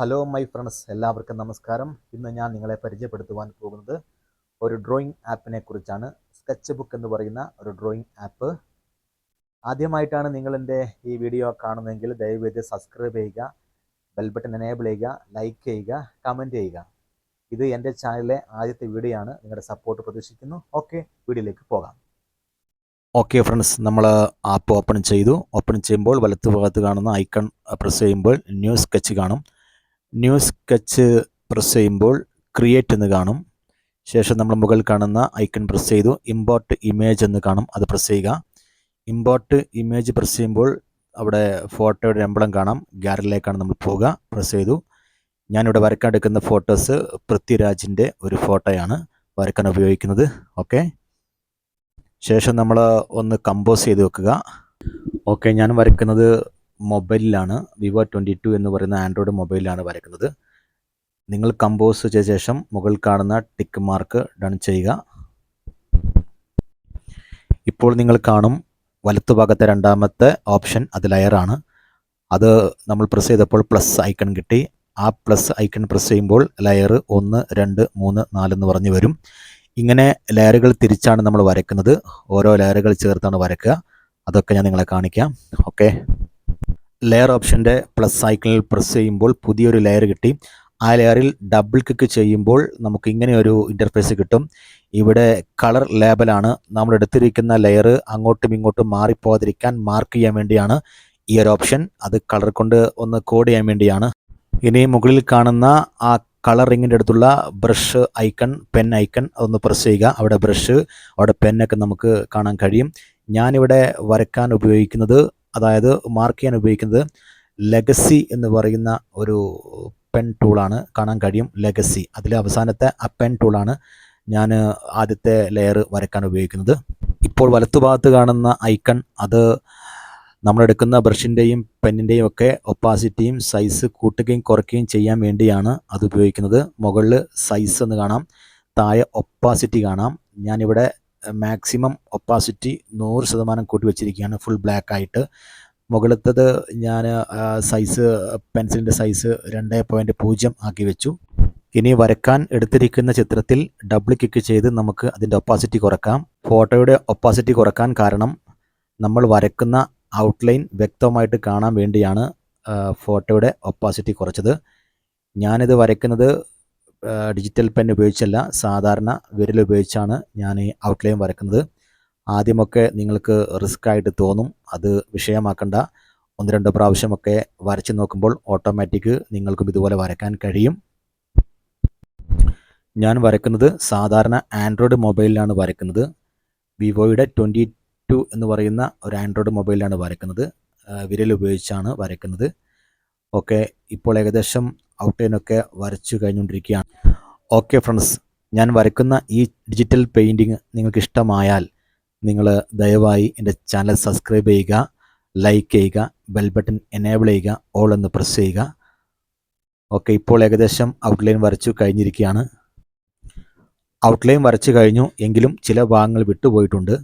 Hello my friends എല്ലാവർക്കും നമസ്കാരം. ഇന്ന് ഞാൻ നിങ്ങളെ പരിചയപ്പെടുത്തുവാൻ പോകുന്നത് ഒരു ഡ്രോയിങ് ആപ്പിനെ കുറിച്ചാണ്. സ്കെച്ച് ബുക്ക് എന്ന് പറയുന്ന ഒരു ഡ്രോയിങ് ആപ്പ് ആദ്യമായിട്ടാണ് നിങ്ങൾ എന്റെ ഈ വീഡിയോ കാണുന്നതെങ്കിൽ ദയവേത് സബ്സ്ക്രൈബ് ചെയ്യുക ബെൽ ബട്ടൺ എനേബിൾ ചെയ്യുക ലൈക്ക് ചെയ്യുക കമന്റ് ചെയ്യുക. ഇത് എന്റെ ചാനലിലെ ആദ്യത്തെ വീഡിയോ ആണ്. നിങ്ങളുടെ സപ്പോർട്ട് പ്രതീക്ഷിക്കുന്നു. ഓക്കെ വീഡിയോയിലേക്ക് പോകാം. ഓക്കെ ഫ്രണ്ട്സ് നമ്മൾ ആപ്പ് ഓപ്പൺ ചെയ്തു. ഓപ്പൺ ചെയ്യുമ്പോൾ വലത്ത് ഭാഗത്ത് കാണുന്ന ഐക്കൺ പ്രസ് ചെയ്യുമ്പോൾ ന്യൂ സ്കെച്ച് കാണും. ന്യൂ കച്ച് പ്രസ് ചെയ്യുമ്പോൾ ക്രിയേറ്റ് എന്ന് കാണും. ശേഷം നമ്മൾ മുകളിൽ കാണുന്ന ഐക്കൺ പ്രസ് ചെയ്തു. ഇമ്പോർട്ട് ഇമേജ് എന്ന് കാണും. അത് പ്രസ് ചെയ്യുക. ഇമ്പോർട്ട് ഇമേജ് പ്രസ് ചെയ്യുമ്പോൾ അവിടെ ഫോട്ടോയുടെ എംബ്ലം കാണാം. ഗ്യാലറിയിലേക്കാണ് നമ്മൾ പോവുക. പ്രസ് ചെയ്തു. ഞാനിവിടെ വരയ്ക്കാൻ എടുക്കുന്ന ഫോട്ടോസ് പൃഥ്വിരാജിന്റെ ഒരു ഫോട്ടോയാണ് വരയ്ക്കാൻ ഉപയോഗിക്കുന്നത്. ഓക്കെ. ശേഷം നമ്മൾ ഒന്ന് കമ്പോസ് ചെയ്ത് വെക്കുക. ഓക്കെ ഞാൻ വരയ്ക്കുന്നത് മൊബൈലിലാണ് വിവോ ട്വന്റി ടു എന്ന് പറയുന്ന ആൻഡ്രോയിഡ് മൊബൈലിലാണ് വരയ്ക്കുന്നത്. നിങ്ങൾ കമ്പോസ് ചെയ്ത ശേഷം മുകളിൽ കാണുന്ന ടിക്ക് മാർക്ക് ഡൺ ചെയ്യുക. ഇപ്പോൾ നിങ്ങൾ കാണും വലത്തു ഭാഗത്തെ രണ്ടാമത്തെ ഓപ്ഷൻ അത് ലെയറാണ് അത് നമ്മൾ പ്രസ് ചെയ്തപ്പോൾ പ്ലസ് ഐക്കൺ കിട്ടി. ആ പ്ലസ് ഐക്കൺ പ്രസ് ചെയ്യുമ്പോൾ ലെയർ ഒന്ന് രണ്ട് മൂന്ന് നാല് എന്ന് പറഞ്ഞു വരും. ഇങ്ങനെ ലെയറുകൾ തിരിച്ചാണ് നമ്മൾ വരയ്ക്കുന്നത്. ഓരോ ലെയറുകൾ ചേർത്താണ് വരയ്ക്കുക. അതൊക്കെ ഞാൻ നിങ്ങളെ കാണിക്കാം. ഓക്കെ ലെയർ ഓപ്ഷന്റെ പ്ലസ് ഐക്കണിൽ പ്രസ് ചെയ്യുമ്പോൾ പുതിയൊരു ലെയർ കിട്ടി. ആ ലെയറിൽ ഡബിൾ ക്ലിക്ക് ചെയ്യുമ്പോൾ നമുക്ക് ഇങ്ങനെ ഒരു ഇന്റർഫേസ് കിട്ടും. ഇവിടെ കളർ ലേബലാണ് നമ്മൾ എടുത്തിരിക്കുന്ന ലെയർ അങ്ങോട്ടും ഇങ്ങോട്ടും മാറിപ്പോകാതിരിക്കാൻ മാർക്ക് ചെയ്യാൻ വേണ്ടിയാണ് ഈ ഒരു ഓപ്ഷൻ അത് കളർ കൊണ്ട് ഒന്ന് കോഡ് ചെയ്യാൻ വേണ്ടിയാണ്. ഇനി മുകളിൽ കാണുന്ന ആ കളർ റിങ്ങിന്റെ അടുത്തുള്ള ബ്രഷ് ഐക്കൺ പെൻ ഐക്കൺ അതൊന്ന് പ്രസ് ചെയ്യുക. അവിടെ ബ്രഷ് അവിടെ പെന്നൊക്കെ നമുക്ക് കാണാൻ കഴിയും. ഞാനിവിടെ വരയ്ക്കാൻ ഉപയോഗിക്കുന്നത് അതായത് മാർക്ക് ചെയ്യാൻ ഉപയോഗിക്കുന്നത് ലെഗസി എന്ന് പറയുന്ന ഒരു പെൻ ടൂളാണ് കാണാൻ കഴിയും. ലെഗസി അതിലെ അവസാനത്തെ ആ പെൻ ടൂളാണ് ഞാൻ ആദ്യത്തെ ലെയർ വരയ്ക്കാൻ ഉപയോഗിക്കുന്നത്. ഇപ്പോൾ വലത്തുഭാഗത്ത് കാണുന്ന ഐക്കൺ അത് നമ്മളെടുക്കുന്ന ബ്രഷിന്റെയും പെന്നിന്റെയും ഒക്കെ ഒപ്പാസിറ്റിയും സൈസ് കൂട്ടുകയും കുറയ്ക്കുകയും ചെയ്യാൻ വേണ്ടിയാണ് അത് ഉപയോഗിക്കുന്നത്. മുകളിൽ സൈസ് എന്ന് കാണാം. താഴെ ഒപ്പാസിറ്റി കാണാം. ഞാനിവിടെ മാക്സിമം ഒപ്പാസിറ്റി നൂറ് ശതമാനം കൂട്ടി വെച്ചിരിക്കുകയാണ് ഫുൾ ബ്ലാക്ക് ആയിട്ട്. മുകളിലത്തത് ഞാൻ സൈസ് പെൻസിലിന്റെ സൈസ് രണ്ട് പോയിന്റ് പൂജ്യം ആക്കി വെച്ചു. ഇനി വരക്കാൻ എടുത്തിരിക്കുന്ന ചിത്രത്തിൽ ഡബിൾ ക്ലിക്ക് ചെയ്ത് നമുക്ക് അതിന്റെ ഒപ്പാസിറ്റി കുറക്കാം. ഫോട്ടോയുടെ ഒപ്പാസിറ്റി കുറയ്ക്കാൻ കാരണം നമ്മൾ വരക്കുന്ന ഔട്ട്ലൈൻ വ്യക്തമായിട്ട് കാണാൻ വേണ്ടിയാണ് ഫോട്ടോയുടെ ഒപ്പാസിറ്റി കുറച്ചത്. ഞാനിത് വരയ്ക്കുന്നത് ഡിജിറ്റൽ പെൻ ഉപയോഗിച്ചല്ല സാധാരണ വിരൽ ഉപയോഗിച്ചാണ് ഞാൻ ഈ ഔട്ട്ലൈൻ വരയ്ക്കുന്നത് ആദ്യമൊക്കെ നിങ്ങൾക്ക് റിസ്ക് ആയിട്ട് തോന്നും അത് വിഷയമാക്കണ്ട. ഒന്ന് രണ്ട് പ്രാവശ്യമൊക്കെ വരച്ച് നോക്കുമ്പോൾ ഓട്ടോമാറ്റിക് നിങ്ങൾക്കും ഇതുപോലെ വരയ്ക്കാൻ കഴിയും. ഞാൻ വരക്കുന്നത് സാധാരണ ആൻഡ്രോയിഡ് മൊബൈലിലാണ് വരക്കുന്നത് വിവോയുടെ ട്വന്റി ടു എന്ന് പറയുന്ന ഒരു ആൻഡ്രോയിഡ് മൊബൈലിലാണ് വരക്കുന്നത് വിരൽ ഉപയോഗിച്ചാണ് വരയ്ക്കുന്നത്. ഓക്കെ ഇപ്പോൾ ഏകദേശം ഔട്ട്ലൈനൊക്കെ വരച്ചു കഴിഞ്ഞുകൊണ്ടിരിക്കുകയാണ്. ഓക്കെ ഫ്രണ്ട്സ് ഞാൻ വരയ്ക്കുന്ന ഈ ഡിജിറ്റൽ പെയിന്റിങ് നിങ്ങൾക്ക് ഇഷ്ടമായാൽ നിങ്ങൾ ദയവായി എന്റെ ചാനൽ സബ്സ്ക്രൈബ് ചെയ്യുക ലൈക്ക് ചെയ്യുക ബെൽ ബട്ടൺ എനേബിൾ ചെയ്യുക ഓൾ എന്ന് പ്രസ് ചെയ്യുക. ഓക്കെ ഇപ്പോൾ ഏകദേശം ഔട്ട്ലൈൻ വരച്ചു കഴിഞ്ഞിരിക്കുകയാണ്. ഔട്ട്ലൈൻ വരച്ചു കഴിഞ്ഞു എങ്കിലും ചില ഭാഗങ്ങൾ വിട്ടുപോയിട്ടുണ്ട്.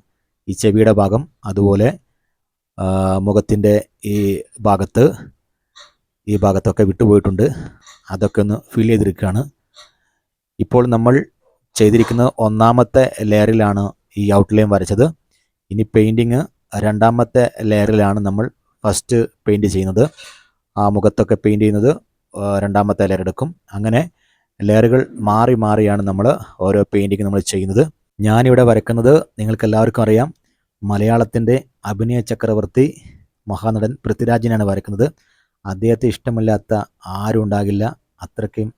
ഈ ചെവിയുടെ ഭാഗം അതുപോലെ മുഖത്തിന്റെ ഈ ഭാഗത്ത് ഈ ഭാഗത്തൊക്കെ വിട്ടുപോയിട്ടുണ്ട്. അതൊക്കെ ഒന്ന് ഫിൽ ചെയ്തിരിക്കുകയാണ്. ഇപ്പോൾ നമ്മൾ ചെയ്തിരിക്കുന്ന ഒന്നാമത്തെ ലെയറിലാണ് ഈ ഔട്ട്ലൈൻ വരച്ചത്. ഇനി പെയിന്റിങ് രണ്ടാമത്തെ ലെയറിലാണ് നമ്മൾ ഫസ്റ്റ് പെയിന്റ് ചെയ്യുന്നത്. ആ മുഖത്തൊക്കെ പെയിന്റ് ചെയ്യുന്നത് രണ്ടാമത്തെ ലെയർ എടുക്കും. അങ്ങനെ ലെയറുകൾ മാറി മാറിയാണ് നമ്മൾ ഓരോ പെയിന്റിങ് നമ്മൾ ചെയ്യുന്നത്. ഞാനിവിടെ വരയ്ക്കുന്നത് നിങ്ങൾക്ക് എല്ലാവർക്കും അറിയാം. മലയാളത്തിന്റെ അഭിനയ ചക്രവർത്തി മഹാനടൻ പൃഥ്വിരാജിനാണ് വരയ്ക്കുന്നത് അദ്ദേഹത്തെ ഇഷ്ടമില്ലാത്ത ആരും ഉണ്ടാകില്ല. അത്രയ്ക്കും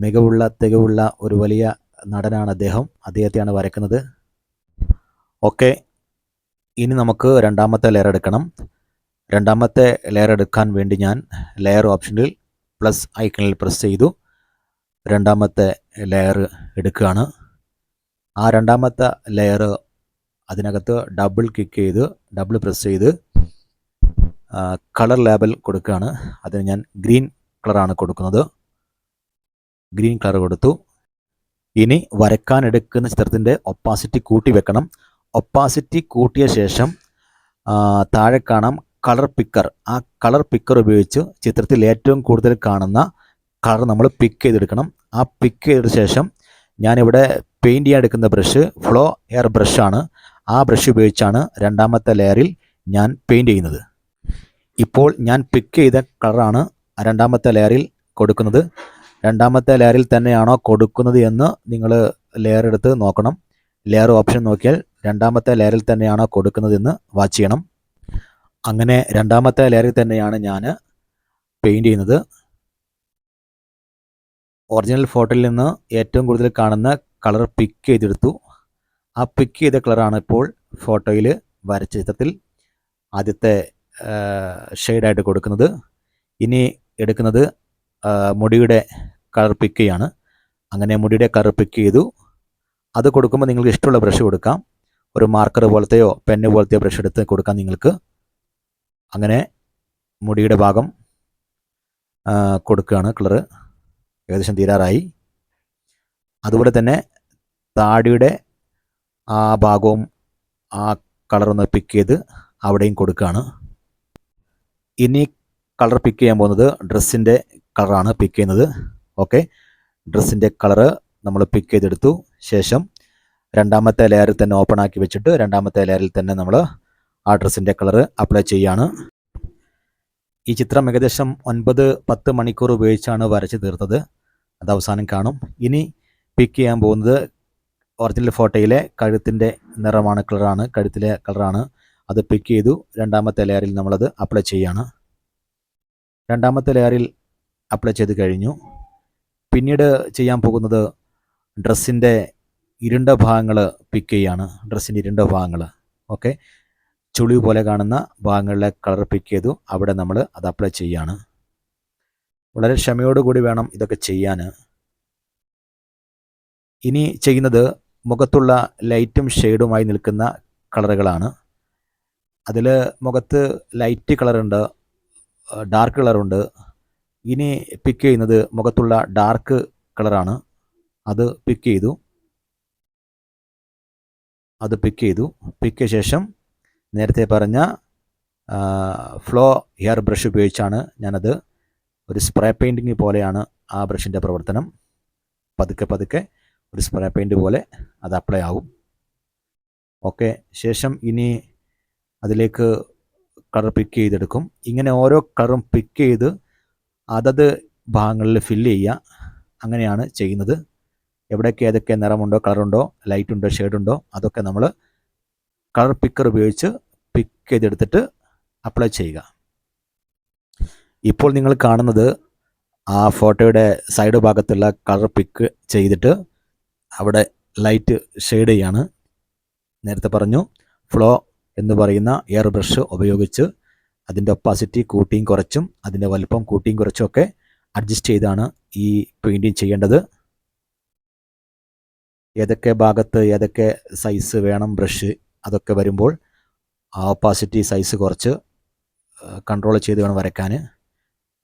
മികവുള്ള തികവുള്ള ഒരു വലിയ നടനാണ് അദ്ദേഹം. അദ്ദേഹത്തെയാണ് വരയ്ക്കുന്നത് ഓക്കെ. ഇനി നമുക്ക് രണ്ടാമത്തെ ലെയർ എടുക്കണം. രണ്ടാമത്തെ ലെയർ എടുക്കാൻ വേണ്ടി ഞാൻ ലെയർ ഓപ്ഷനിൽ പ്ലസ് ഐക്കണിൽ പ്രസ് ചെയ്തു. രണ്ടാമത്തെ ലെയർ എടുക്കുകയാണ്. ആ രണ്ടാമത്തെ ലെയർ അതിനകത്ത് ഡബിൾ ക്ലിക്ക് ചെയ്ത് ഡബിൾ പ്രസ് ചെയ്ത് കളർ ലേബൽ കൊടുക്കുകയാണ്. അതിന് ഞാൻ ഗ്രീൻ കളറാണ് കൊടുക്കുന്നത്. ഗ്രീൻ കളർ കൊടുത്തു. ഇനി വരക്കാൻ എടുക്കുന്ന ചിത്രത്തിന്റെ ഒപ്പാസിറ്റി കൂട്ടി വെക്കണം. ഒപ്പാസിറ്റി കൂട്ടിയ ശേഷം താഴെ കാണാം കളർ പിക്കർ. ആ കളർ പിക്കർ ഉപയോഗിച്ച് ചിത്രത്തിൽ ഏറ്റവും കൂടുതൽ കാണുന്ന കളർ നമ്മൾ പിക്ക് ചെയ്തെടുക്കണം. ആ പിക്ക് ചെയ്ത ശേഷം ഞാനിവിടെ പെയിന്റ് ചെയ്യാൻ എടുക്കുന്ന ബ്രഷ് ഫ്ലോ എയർ ബ്രഷാണ്. ആ ബ്രഷ് ഉപയോഗിച്ചാണ് രണ്ടാമത്തെ ലെയറിൽ ഞാൻ പെയിന്റ് ചെയ്യുന്നത്. ഇപ്പോൾ ഞാൻ പിക്ക് ചെയ്ത കളറാണ് രണ്ടാമത്തെ ലെയറിൽ കൊടുക്കുന്നത്. രണ്ടാമത്തെ ലെയറിൽ തന്നെയാണോ കൊടുക്കുന്നത് എന്ന് നിങ്ങൾ ലെയർ എടുത്ത് നോക്കണം. ലെയർ ഓപ്ഷൻ നോക്കിയാൽ രണ്ടാമത്തെ ലെയറിൽ തന്നെയാണോ കൊടുക്കുന്നതെന്ന് വാച്ച് ചെയ്യണം. അങ്ങനെ രണ്ടാമത്തെ ലെയറിൽ തന്നെയാണ് ഞാൻ പെയിന്റ് ചെയ്യുന്നത്. ഒറിജിനൽ ഫോട്ടോയിൽ നിന്ന് ഏറ്റവും കൂടുതൽ കാണുന്ന കളർ പിക്ക് ചെയ്തെടുത്തു. ആ പിക്ക് ചെയ്ത കളറാണ് ഇപ്പോൾ ഫോട്ടോയിൽ വരച്ച ചിത്രത്തിൽ ആദ്യത്തെ ഷെയ്ഡായിട്ട് കൊടുക്കുന്നത്. ഇനി എടുക്കുന്നത് മുടിയുടെ കളർ പിക്ക് ചെയ്യാണ്. അങ്ങനെ മുടിയുടെ കളർ പിക്ക് ചെയ്തു. അത് കൊടുക്കുമ്പോൾ നിങ്ങൾക്ക് ഇഷ്ടമുള്ള ബ്രഷ് കൊടുക്കാം. ഒരു മാർക്കർ പോലത്തെയോ പെന്ന് പോലത്തെയോ ബ്രഷ് എടുത്ത് കൊടുക്കാം നിങ്ങൾക്ക്. അങ്ങനെ മുടിയുടെ ഭാഗം കൊടുക്കുകയാണ് കളർ ഏകദേശം തീരാറായി. അതുപോലെ തന്നെ താടിയുടെ ആ ഭാഗവും ആ കളറൊന്ന് പിക്ക് ചെയ്ത് അവിടെയും കൊടുക്കുകയാണ്. ഇനി കളർ പിക്ക് ചെയ്യാൻ പോകുന്നത് ഡ്രസ്സിന്റെ കളറാണ് പിക്ക് ചെയ്യുന്നത്. ഓക്കെ ഡ്രസ്സിന്റെ കളറ് നമ്മൾ പിക്ക് ചെയ്തെടുത്തു. ശേഷം രണ്ടാമത്തെ ലെയറിൽ തന്നെ ഓപ്പൺ ആക്കി വെച്ചിട്ട് രണ്ടാമത്തെ ലെയറിൽ തന്നെ നമ്മൾ ആ ഡ്രസ്സിന്റെ കളറ് അപ്ലൈ ചെയ്യാണ്. ഈ ചിത്രം ഏകദേശം ഒൻപത് പത്ത് മണിക്കൂർ ഉപയോഗിച്ചാണ് വരച്ച് തീർത്തത്. അത് അവസാനം കാണും. ഇനി പിക്ക് ചെയ്യാൻ പോകുന്നത് ഒറിജിനൽ ഫോട്ടോയിലെ കഴുത്തിന്റെ നിറമാണ് കളറാണ് കഴുത്തിലെ കളറാണ് അത് പിക്ക് ചെയ്തു. രണ്ടാമത്തെ ലെയറിൽ നമ്മളത് അപ്ലൈ ചെയ്യാണ്. രണ്ടാമത്തെ ലെയറിൽ അപ്ലൈ ചെയ്ത് കഴിഞ്ഞു. പിന്നീട് ചെയ്യാൻ പോകുന്നത് ഡ്രസ്സിന്റെ ഇരുണ്ട ഭാഗങ്ങൾ പിക്ക് ചെയ്യാണ്. ഡ്രസ്സിന്റെ ഇരുണ്ട ഭാഗങ്ങൾ ഓക്കെ ചുളിവ് പോലെ കാണുന്ന ഭാഗങ്ങളിലെ കളർ പിക്ക് ചെയ്തു. അവിടെ നമ്മൾ അത് അപ്ലൈ ചെയ്യാണ്. വളരെ ക്ഷമയോടുകൂടി വേണം ഇതൊക്കെ ചെയ്യാൻ ഇനി ചെയ്യുന്നത് മുഖത്തുള്ള ലൈറ്റും ഷെയ്ഡുമായി നിൽക്കുന്ന കളറുകളാണ് അതിൽ മുഖത്ത് ലൈറ്റ് കളറുണ്ട് ഡാർക്ക് കളറുണ്ട് ഇനി പിക്ക് ചെയ്യുന്നത് മുഖത്തുള്ള ഡാർക്ക് കളറാണ് അത് പിക്ക് ചെയ്തു. അത് പിക്ക് ചെയ്തു. പിക്ക് ശേഷം നേരത്തെ പറഞ്ഞ ഫ്ലോ ഹെയർ ബ്രഷ് ഉപയോഗിച്ചാണ് ഞാനത് ഒരു സ്പ്രേ പെയിന്റിങ് പോലെയാണ് ആ ബ്രഷിന്റെ പ്രവർത്തനം. പതുക്കെ പതുക്കെ ഒരു സ്പ്രേ പെയിന്റ് പോലെ അത് അപ്ലൈ ആവും. ഓക്കെ ശേഷം ഇനി അതിലേക്ക് കളർ പിക്ക് ചെയ്തെടുക്കും. ഇങ്ങനെ ഓരോ കളറും പിക്ക് ചെയ്ത് അതത് ഭാഗങ്ങളിൽ ഫില്ല് ചെയ്യുക. അങ്ങനെയാണ് ചെയ്യുന്നത്. എവിടെയൊക്കെ ഏതൊക്കെ നിറമുണ്ടോ കളറുണ്ടോ ലൈറ്റ് ഉണ്ടോ ഷെയ്ഡുണ്ടോ അതൊക്കെ നമ്മൾ കളർ പിക്കർ ഉപയോഗിച്ച് പിക്ക് ചെയ്തെടുത്തിട്ട് അപ്ലൈ ചെയ്യുക. ഇപ്പോൾ നിങ്ങൾ കാണുന്നത് ആ ഫോട്ടോയുടെ സൈഡ് ഭാഗത്തുള്ള കളർ പിക്ക് ചെയ്തിട്ട് അവിടെ ലൈറ്റ് ഷെയ്ഡ് ചെയ്യാണ്. നേരത്തെ പറഞ്ഞു ഫ്ലോ എന്ന് പറയുന്ന എയർ ബ്രഷ് ഉപയോഗിച്ച് അതിന്റെ ഒപ്പാസിറ്റി കൂട്ടിയും കുറച്ചും അതിന്റെ വലുപ്പം കൂട്ടിയും കുറച്ചും ഒക്കെ അഡ്ജസ്റ്റ് ചെയ്താണ് ഈ പെയിന്റിങ് ചെയ്യേണ്ടത്. ഏതൊക്കെ ഭാഗത്ത് ഏതൊക്കെ സൈസ് വേണം ബ്രഷ് അതൊക്കെ വരുമ്പോൾ ആ ഒപ്പാസിറ്റി സൈസ് കുറച്ച് കൺട്രോൾ ചെയ്ത് വേണം വരയ്ക്കാൻ.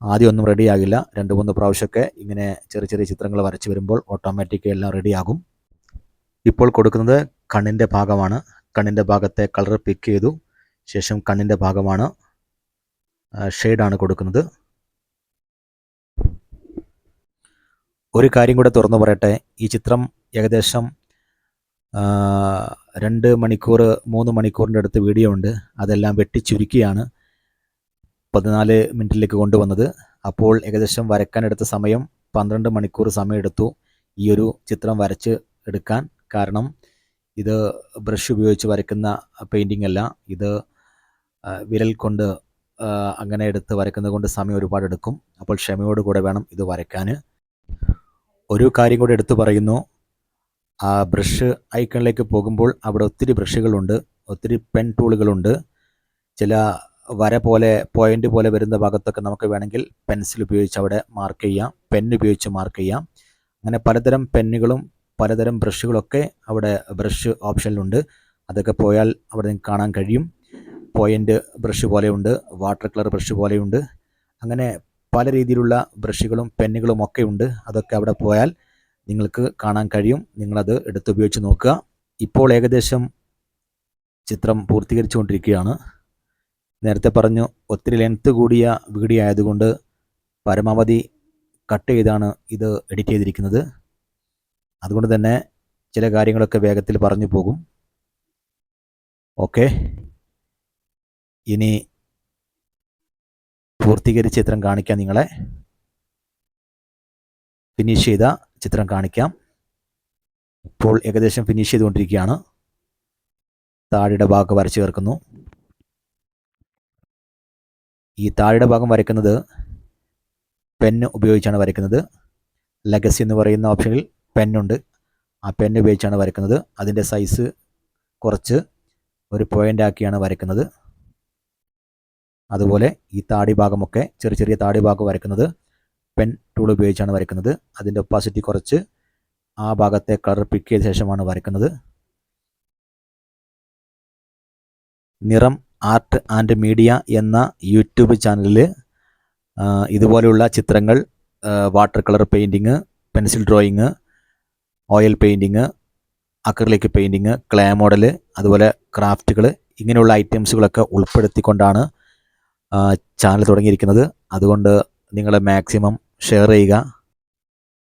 ആദ്യം ഒന്നും റെഡി ആകില്ല. രണ്ട് മൂന്ന് പ്രാവശ്യമൊക്കെ ഇങ്ങനെ ചെറിയ ചെറിയ ചിത്രങ്ങൾ വരച്ച് വരുമ്പോൾ ഓട്ടോമാറ്റിക്കായി എല്ലാം റെഡിയാകും ഇപ്പോൾ കൊടുക്കുന്നത് കണ്ണിന്റെ ഭാഗമാണ്. കണ്ണിന്റെ ഭാഗത്തെ കളർ പിക്ക് ചെയ്തു. ശേഷം കണ്ണിന്റെ ഭാഗമാണ് ഷെയ്ഡാണ് കൊടുക്കുന്നത്. ഒരു കാര്യം കൂടെ തുറന്നു പറയട്ടെ. ഈ ചിത്രം ഏകദേശം രണ്ട് മണിക്കൂർ മൂന്ന് മണിക്കൂറിന്റെ അടുത്ത് വീഡിയോ ഉണ്ട്. അതെല്ലാം വെട്ടി ചുരുക്കിയാണ് പതിനാല് മിനിറ്റിലേക്ക് കൊണ്ടുവന്നത്. അപ്പോൾ ഏകദേശം വരക്കാനെടുത്ത സമയം പന്ത്രണ്ട് മണിക്കൂർ സമയമെടുത്തു ഈ ഒരു ചിത്രം വരച്ച് എടുക്കാൻ. കാരണം ഇത് ബ്രഷ് ഉപയോഗിച്ച് വരയ്ക്കുന്ന പെയിന്റിംഗ് അല്ല. ഇത് വിരൽ കൊണ്ട് അങ്ങനെ എടുത്ത് വരയ്ക്കുന്നത് കൊണ്ട് സമയം ഒരുപാട് എടുക്കും. അപ്പോൾ ക്ഷമയോട് കൂടെ വേണം ഇത് വരയ്ക്കാൻ ഒരു കാര്യം കൂടെ എടുത്തു പറയുന്നു. ആ ബ്രഷ് ഐക്കണിലേക്ക് പോകുമ്പോൾ അവിടെ ഒത്തിരി ബ്രഷുകളുണ്ട് ഒത്തിരി പെൻ ടൂളുകളുണ്ട് ചില വര പോലെ പോയിന്റ് പോലെ വരുന്ന ഭാഗത്തൊക്കെ നമുക്ക് വേണമെങ്കിൽ പെൻസിൽ ഉപയോഗിച്ച് അവിടെ മാർക്ക് ചെയ്യാം. പെൻ ഉപയോഗിച്ച് മാർക്ക് ചെയ്യാം. അങ്ങനെ പലതരം പെന്നുകളും പലതരം ബ്രഷുകളൊക്കെ അവിടെ ബ്രഷ് ഓപ്ഷനിലുണ്ട്. അതൊക്കെ പോയാൽ അവിടെ നിങ്ങൾക്ക് കാണാൻ കഴിയും. പോയിന്റ് ബ്രഷ് പോലെയുണ്ട് വാട്ടർ കളർ ബ്രഷ് പോലെയുണ്ട്. അങ്ങനെ പല രീതിയിലുള്ള ബ്രഷുകളും പെന്നുകളും ഒക്കെ ഉണ്ട്. അതൊക്കെ അവിടെ പോയാൽ നിങ്ങൾക്ക് കാണാൻ കഴിയും. നിങ്ങളത് എടുത്തുപയോഗിച്ച് നോക്കുക. ഇപ്പോൾ ഏകദേശം ചിത്രം പൂർത്തീകരിച്ചുകൊണ്ടിരിക്കുകയാണ്. നേരത്തെ പറഞ്ഞു ഒത്തിരി ലെങ്ത്ത് കൂടിയ വീഡിയോ ആയതുകൊണ്ട് പരമാവധി കട്ട് ചെയ്താണ് ഇത് എഡിറ്റ് ചെയ്തിരിക്കുന്നത്. അതുകൊണ്ട് തന്നെ ചില കാര്യങ്ങളൊക്കെ വേഗത്തിൽ പറഞ്ഞു പോകും. ഓക്കെ. ഇനി പൂർത്തീകരിച്ച ചിത്രം കാണിക്കാം നിങ്ങളെ. ഫിനിഷ് ചെയ്ത ചിത്രം കാണിക്കാം. ഇപ്പോൾ ഏകദേശം ഫിനിഷ് ചെയ്തുകൊണ്ടിരിക്കുകയാണ്. താഴെയുടെ ഭാഗം വരച്ചു ചേർക്കുന്നു. ഈ താഴെയുടെ ഭാഗം വരയ്ക്കുന്നത് പെന്ന് ഉപയോഗിച്ചാണ് വരയ്ക്കുന്നത്. ലെഗസി എന്ന് പറയുന്ന ഓപ്ഷനിൽ പെന്നുണ്ട്. ആ പെന്ന് ഉപയോഗിച്ചാണ് വരയ്ക്കുന്നത്. അതിന്റെ സൈസ് കുറച്ച് ഒരു പോയിന്റ് ആക്കിയാണ് വരയ്ക്കുന്നത്. അതുപോലെ ഈ താടി ഭാഗമൊക്കെ ചെറിയ ചെറിയ താടി ഭാഗം വരയ്ക്കുന്നത് പെൻ ടൂൾ ഉപയോഗിച്ചാണ് വരയ്ക്കുന്നത്. അതിന്റെ ഒപ്പാസിറ്റി കുറച്ച് ആ ഭാഗത്തെ കളർ പിക്ക് ചെയ്ത ശേഷമാണ് വരയ്ക്കുന്നത്. നിറം ആർട്ട് ആൻഡ് മീഡിയ എന്ന യൂട്യൂബ് ചാനലിൽ ഇതുപോലെയുള്ള ചിത്രങ്ങൾ water colour painting pencil drawing oil painting acrylic painting clay model അതുപോലെ ക്രാഫ്റ്റുകൾ ഇങ്ങനെയുള്ള ഐറ്റംസുകളൊക്കെ ഉൾപ്പെടുത്തിക്കൊണ്ടാണ് ചാനൽ തുടങ്ങിയിരിക്കുന്നത്. അതുകൊണ്ട് നിങ്ങൾ മാക്സിമം ഷെയർ ചെയ്യുക.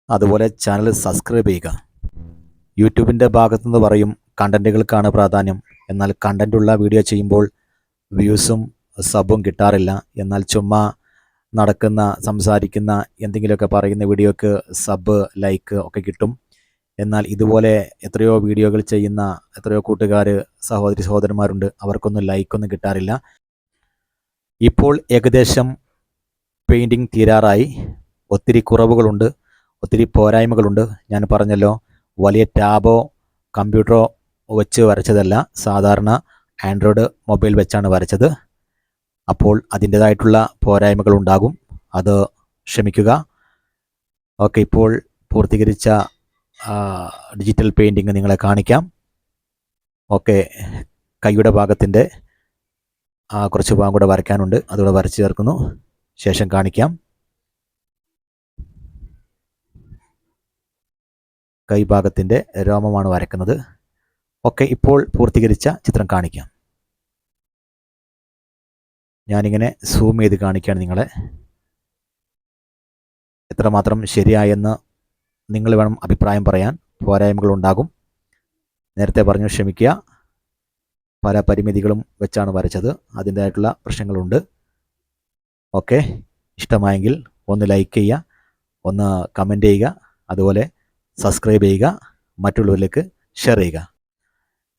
അതുപോലെ ചാനൽ സബ്സ്ക്രൈബ് ചെയ്യുക. യൂട്യൂബിന്റെ ഭാഗത്തുനിന്ന് പറയും കണ്ടന്റുകൾക്കാണ് പ്രാധാന്യം. എന്നാൽ കണ്ടന്റുള്ള വീഡിയോ ചെയ്യുമ്പോൾ വ്യൂസും സബും കിട്ടാറില്ല. എന്നാൽ ചുമ്മാ നടക്കുന്ന സംസാരിക്കുന്ന എന്തെങ്കിലുമൊക്കെ പറയുന്ന വീഡിയോക്ക് സബ് ലൈക്ക് ഒക്കെ കിട്ടും. എന്നാൽ ഇതുപോലെ എത്രയോ വീഡിയോകൾ ചെയ്യുന്ന എത്രയോ കൂട്ടുകാർ സഹോദരി സഹോദരന്മാരുണ്ട്. അവർക്കൊന്നും ലൈക്കൊന്നും കിട്ടാറില്ല. ഇപ്പോൾ ഏകദേശം പെയിന്റിങ് തീരാറായി. ഒത്തിരി കുറവുകളുണ്ട്. ഒത്തിരി പോരായ്മകളുണ്ട്. ഞാൻ പറഞ്ഞല്ലോ വലിയ ടാബോ കമ്പ്യൂട്ടറോ വെച്ച് വരച്ചതല്ല. സാധാരണ ആൻഡ്രോയിഡ് മൊബൈൽ വെച്ചാണ് വരച്ചത്. അപ്പോൾ അതിന്റേതായിട്ടുള്ള പോരായ്മകൾ ഉണ്ടാകും അത് ക്ഷമിക്കുക. ഓക്കെ ഇപ്പോൾ പൂർത്തീകരിച്ച ഡിജിറ്റൽ പെയിന്റിങ് നിങ്ങളെ കാണിക്കാം. ഓക്കെ കൈയുടെ ഭാഗത്തിന്റെ കുറച്ച് ഭാഗം കൂടെ വരയ്ക്കാനുണ്ട്. അതുകൂടെ വരച്ച് ചേർക്കുന്നു. ശേഷം കാണിക്കാം. കൈഭാഗത്തിന്റെ രോമമാണ് വരയ്ക്കുന്നത്. ഓക്കെ ഇപ്പോൾ പൂർത്തീകരിച്ച ചിത്രം കാണിക്കാം. ഞാനിങ്ങനെ സൂം ചെയ്ത് കാണിക്കുകയാണ് നിങ്ങളെ. എത്രമാത്രം ശരിയായെന്ന് നിങ്ങൾ വേണം അഭിപ്രായം പറയാൻ. പോരായ്മകൾ ഉണ്ടാകും. നേരത്തെ പറഞ്ഞു ക്ഷമിക്കുക. പല പരിമിതികളും വെച്ചാണ് വരച്ചത്. അതിന്റെതായിട്ടുള്ള പ്രശ്നങ്ങളുണ്ട്. ഓക്കെ. ഇഷ്ടമായെങ്കിൽ ഒന്ന് ലൈക്ക് ചെയ്യുക. ഒന്ന് കമന്റ് ചെയ്യുക. അതുപോലെ സബ്സ്ക്രൈബ് ചെയ്യുക. മറ്റുള്ളവരിലേക്ക് ഷെയർ ചെയ്യുക.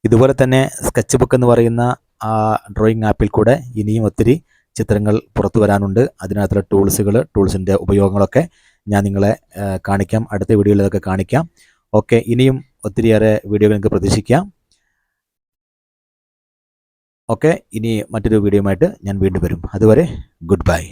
ഇതുപോലെ തന്നെ സ്കെച്ച് ബുക്ക് എന്ന് പറയുന്ന ആ ഡ്രോയിങ് ആപ്പിൽ കൂടെ ഇനിയും ഒത്തിരി ചിത്രങ്ങൾ പുറത്തു വരാനുണ്ട്. അതിനകത്തുള്ള ടൂൾസുകൾ ടൂൾസിന്റെ ഉപയോഗങ്ങളൊക്കെ ഞാൻ നിങ്ങളെ കാണിക്കാം. അടുത്ത വീഡിയോയിൽ ഇതൊക്കെ കാണിക്കാം. ഓക്കെ ഇനിയും ഒത്തിരിയേറെ വീഡിയോകൾ നിങ്ങൾക്ക് പ്രതീക്ഷിക്കാം. ഓക്കെ ഇനി മറ്റൊരു വീഡിയോയുമായിട്ട് ഞാൻ വീണ്ടും വരും. അതുവരെ ഗുഡ് ബൈ.